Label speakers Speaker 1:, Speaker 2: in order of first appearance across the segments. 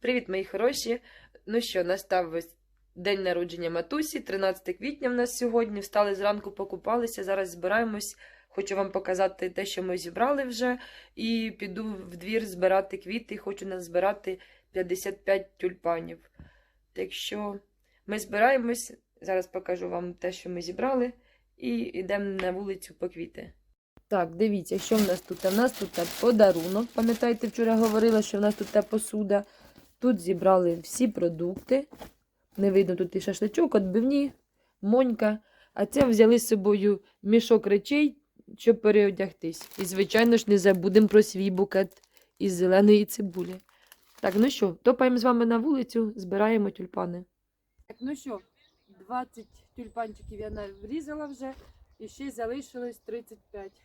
Speaker 1: Привіт, мої хороші. Ну що, настав день народження матусі, 13 квітня в нас сьогодні. Встали зранку, покупалися. Зараз збираємось. Хочу вам показати те, що ми зібрали вже. І піду в двір збирати квіти. Хочу назбирати 55 тюльпанів. Так що ми збираємось. Зараз покажу вам те, що ми зібрали, і йдемо на вулицю по квіти. Так, дивіться, що в нас тут? У нас тут подарунок. Пам'ятаєте, вчора говорила, що в нас тут посуда. Тут зібрали всі продукти. Не видно тут і шашличок, отбивні, монька. А це взяли з собою мішок речей, щоб переодягтись. І, звичайно ж, не забудемо про свій букет із зеленої цибулі. Так, ну що, топаємо з вами на вулицю, збираємо тюльпани. Так, ну що, 20 тюльпанчиків я врізала вже, і ще залишилось 35.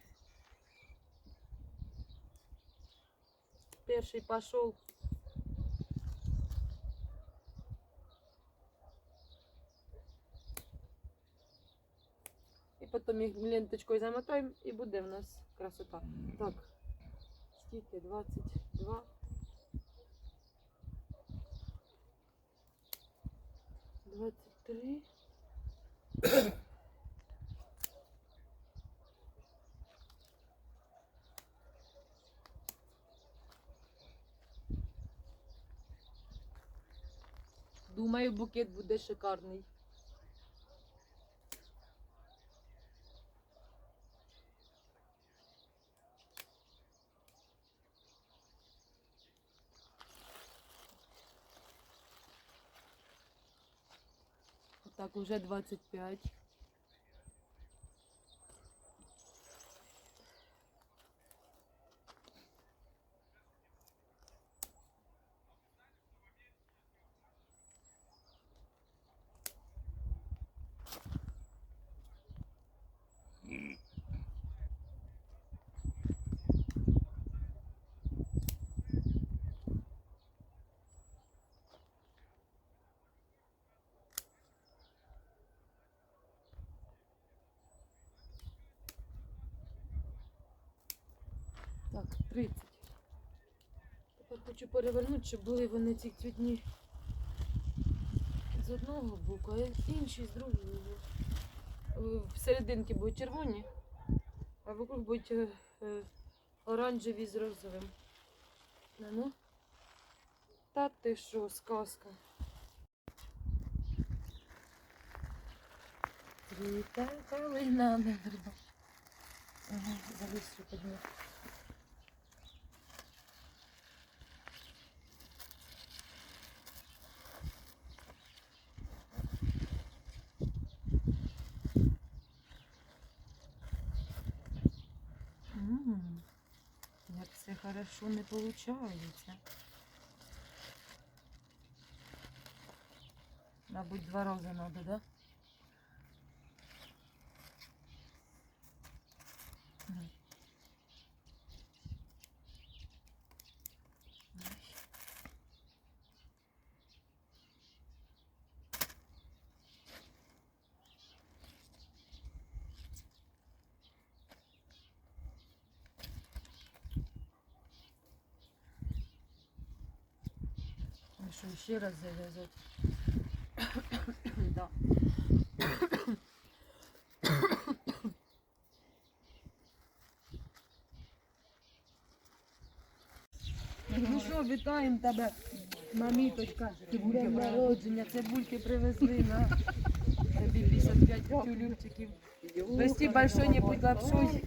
Speaker 1: Перший пішов. І потім їх ленточкою замотаємо і буде в нас красота. Так, скільки? 22. 23. Думаю, букет буде шикарний. Так, уже 25. Так, 30. Тепер хочу перевернути, щоб були вони ці цвітні з одного боку, а інші з другого. Е, Всерединки будуть червоні, а вокруг будуть е, е, оранжеві з розовим. Ну. Та ти що, сказка. Тріта калина не верба. Ага, залізь підняти. Хорошо не получается. Мабуть, два рази надо, да? Що, ще раз зав'язати? да. Ну що, вітаємо тебе, маміточка, днем народження, цибульки привезли на тобі 55 тюлюрчиків. Прости большой, не будь лапшой.